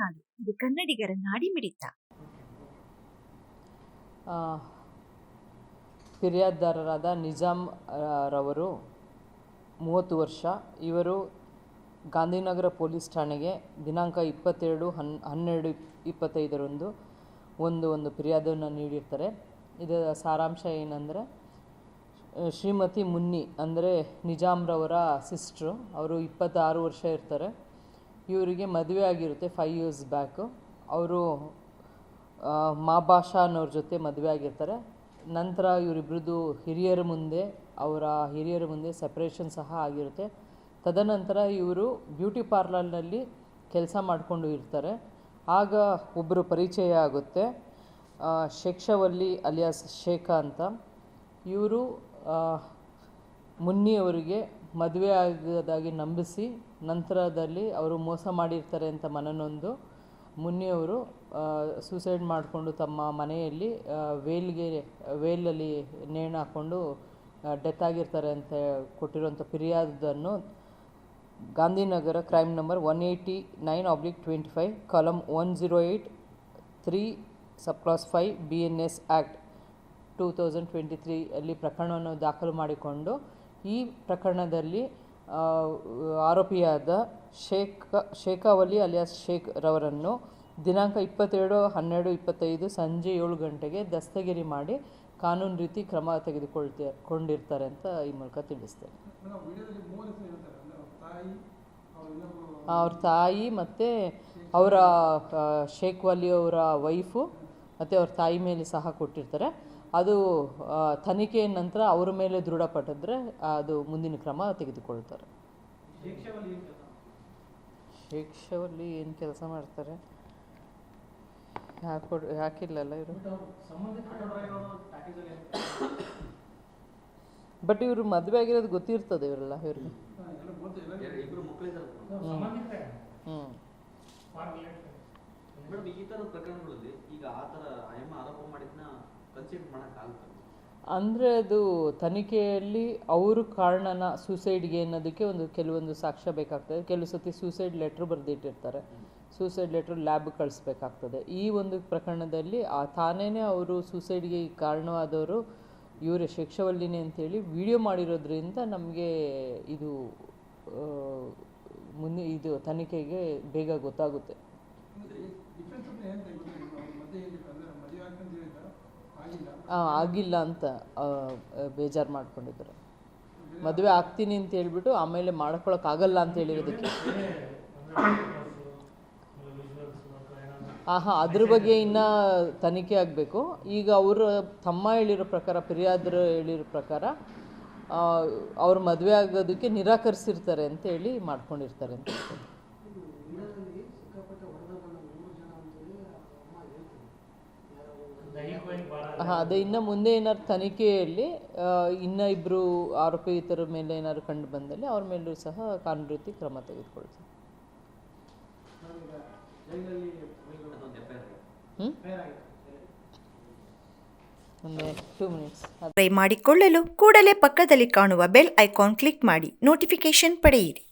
ನಾಡು ಇದು ಕನ್ನಡಿಗರ ನಾಡಿಮಿಡಿತ ಫಿರ್ಯಾದಿದಾರರಾದ ನಿಜಾಮ್ ರವರು ಮೂವತ್ತು ವರ್ಷ. ಇವರು ಗಾಂಧಿನಗರ ಪೊಲೀಸ್ ಠಾಣೆಗೆ ದಿನಾಂಕ ಇಪ್ಪತ್ತೆರಡು, ಹನ್, ಹನ್ನೆರಡು, ಇಪ್ಪತ್ತೈದರಂದು ಒಂದು ಒಂದು ಫಿರ್ಯಾದನ್ನು ನೀಡಿರ್ತಾರೆ. ಇದರ ಸಾರಾಂಶ ಏನಂದರೆ ಶ್ರೀಮತಿ ಮುನ್ನಿ ಅಂದರೆ ನಿಜಾಮ್ರವರ ಸಿಸ್ಟ್ರು. ಅವರು ಇಪ್ಪತ್ತಾರು ವರ್ಷ ಇರ್ತಾರೆ. ಇವರಿಗೆ ಮದುವೆ ಆಗಿರುತ್ತೆ ಫೈವ್ ಇಯರ್ಸ್ ಬ್ಯಾಕು ಅವರು ಮಾ ಭಾಷಾ ಅನ್ನೋರ ಜೊತೆ ಮದುವೆ ಆಗಿರ್ತಾರೆ. ನಂತರ ಇವರಿಬ್ರದ್ದು ಹಿರಿಯರ ಮುಂದೆ, ಅವರ ಹಿರಿಯರ ಮುಂದೆ ಸೆಪ್ರೇಷನ್ ಸಹ ಆಗಿರುತ್ತೆ. ತದನಂತರ ಇವರು ಬ್ಯೂಟಿ ಪಾರ್ಲರ್ನಲ್ಲಿ ಕೆಲಸ ಮಾಡಿಕೊಂಡು ಇರ್ತಾರೆ. ಆಗ ಒಬ್ಬರು ಪರಿಚಯ ಆಗುತ್ತೆ ಶೇಕ್ಷವಲ್ಲಿ ಅಲಿಯಾಸ್ ಶೇಖ ಅಂತ. ಇವರು ಮುನ್ನಿಯವರಿಗೆ ಮದುವೆ ಆಗೋದಾಗಿ ನಂಬಿಸಿ ನಂತರದಲ್ಲಿ ಅವರು ಮೋಸ ಮಾಡಿರ್ತಾರೆ ಅಂತ ಮನನೊಂದು. ಮುನ್ನಿಯವರು ಸೂಸೈಡ್ ಮಾಡಿಕೊಂಡು ತಮ್ಮ ಮನೆಯಲ್ಲಿ ವೇಲ್ಗೆ ವೇಲಲ್ಲಿ ನೇಣು ಹಾಕ್ಕೊಂಡು ಡೆತ್ ಆಗಿರ್ತಾರೆ ಅಂತ ಕೊಟ್ಟಿರುವಂಥ ಫಿರ್ಯಾದನ್ನು Gandhinagar crime number one eighty nine oblique twenty five column one zero eight three sub clause five B N S act two thousand twenty ತ್ರೀಯಲ್ಲಿ ಪ್ರಕರಣವನ್ನು ದಾಖಲು ಮಾಡಿಕೊಂಡು ಈ ಪ್ರಕರಣದಲ್ಲಿ ಆರೋಪಿಯಾದ ಶೇಖ, ಶೇಖಾವಲಿ ಅಲಿಯಾಸ್ ಶೇಖ್ ರವರನ್ನು ದಿನಾಂಕ ಇಪ್ಪತ್ತೆರಡು, ಹನ್ನೆರಡು, ಇಪ್ಪತ್ತೈದು ಸಂಜೆ ಏಳು ಗಂಟೆಗೆ ದಸ್ತಗಿರಿ ಮಾಡಿ ಕಾನೂನು ರೀತಿ ಕ್ರಮ ತೆಗೆದುಕೊಳ್ತಿ, ಕೊಂಡಿರ್ತಾರೆ ಅಂತ ಈ ಮೂಲಕ ತಿಳಿಸ್ತೇನೆ. ಅವ್ರ ತಾಯಿ ಮತ್ತು ಅವರ ಶೇಖ್ ವಲಿ ಅವರ ವೈಫು ಮತ್ತು ಅವ್ರ ತಾಯಿ ಮೇಲೆ ಸಹ ಕೊಟ್ಟಿರ್ತಾರೆ. ಅದು ತನಿಖೆಯ ನಂತರ ಅವರ ಮೇಲೆ ದೃಢಪಟ್ಟಿದ್ರೆ ಅದು ಮುಂದಿನ ಕ್ರಮ ತೆಗೆದುಕೊಳ್ತಾರೆ. ಶಿಕ್ಷೆಯಲ್ಲಿ ಏನು ಕೆಲಸ ಮಾಡ್ತಾರೆ? ಯಾಕೆ ಯಾಕಿಲ್ಲಲ್ಲ ಇವರು? ಬಟ್ ಇವರು ಮದುವೆ ಆಗಿರೋದು ಗೊತ್ತಿರ್ತದೆ ಇವರೆಲ್ಲ ಇವ್ರಿಗೆ. ಹ್ಞೂ ಈ ಥರದ ಪ್ರಕರಣಗಳಲ್ಲಿ ಈಗ ಆ ಥರ ಆರೋಪ ಮಾಡಿದ್ನ ಅಂದರೆ ಅದು ತನಿಖೆಯಲ್ಲಿ ಅವರು ಕಾರಣನ ಸೂಸೈಡ್ಗೆ ಅನ್ನೋದಕ್ಕೆ ಒಂದು ಕೆಲವೊಂದು ಸಾಕ್ಷ್ಯ ಬೇಕಾಗ್ತದೆ. ಕೆಲವು ಸತಿ ಸೂಸೈಡ್ ಲೆಟ್ರ್ ಬರೆದಿಟ್ಟಿರ್ತಾರೆ. ಸೂಸೈಡ್ ಲೆಟ್ರ್ ಲ್ಯಾಬ್ ಕಳಿಸ್ಬೇಕಾಗ್ತದೆ. ಈ ಒಂದು ಪ್ರಕರಣದಲ್ಲಿ ಆ ತಾನೇ ಅವರು ಸೂಸೈಡ್ಗೆ ಕಾರಣವಾದವರು ಇವರೇ ಶಿಕ್ಷವಲ್ಲಿನೇ ಅಂತೇಳಿ ವಿಡಿಯೋ ಮಾಡಿರೋದ್ರಿಂದ ನಮಗೆ ಇದು ಮುಂದೆ ಇದು ತನಿಖೆಗೆ ಬೇಗ ಗೊತ್ತಾಗುತ್ತೆ. ಆಗಿಲ್ಲ ಅಂತ ಬೇಜಾರು ಮಾಡ್ಕೊಂಡಿದ್ರು. ಮದುವೆ ಆಗ್ತೀನಿ ಅಂತ ಹೇಳ್ಬಿಟ್ಟು ಆಮೇಲೆ ಮಾಡ್ಕೊಳಕ್ಕಾಗಲ್ಲ ಅಂತ ಹೇಳಿರೋದಕ್ಕೆ. ಆಹಾ, ಅದ್ರ ಬಗ್ಗೆ ಇನ್ನ ತನಿಖೆ ಆಗಬೇಕು. ಈಗ ಅವರು ತಮ್ಮ ಹೇಳಿರೋ ಪ್ರಕಾರ ಪಿರಿಯಾದರು ಹೇಳಿರೋ ಪ್ರಕಾರ ಅವ್ರು ಮದುವೆ ಆಗೋದಕ್ಕೆ ನಿರಾಕರಿಸಿರ್ತಾರೆ ಅಂತ ಹೇಳಿ ಮಾಡ್ಕೊಂಡಿರ್ತಾರೆ ಅಂತ ಹಾಂ ಅದೇ ಇನ್ನು ಮುಂದೆ ಏನಾದ್ರು ತನಿಖೆಯಲ್ಲಿ ಇನ್ನ ಇಬ್ಬರು ಆರೋಪಿತರ ಮೇಲೆ ಏನಾದ್ರು ಕಂಡು ಬಂದಲ್ಲಿ ಅವ್ರ ಮೇಲೂ ಸಹ ಕಾನೂನು ರೀತಿ ಕ್ರಮ ತೆಗೆದುಕೊಳ್ತೀವಿ ಟ್ರೈ ಮಾಡಿಕೊಳ್ಳಲು ಕೂಡಲೇ ಪಕ್ಕದಲ್ಲಿ ಕಾಣುವ ಬೆಲ್ ಐಕಾನ್ ಕ್ಲಿಕ್ ಮಾಡಿ ನೋಟಿಫಿಕೇಶನ್ ಪಡೆಯಿರಿ.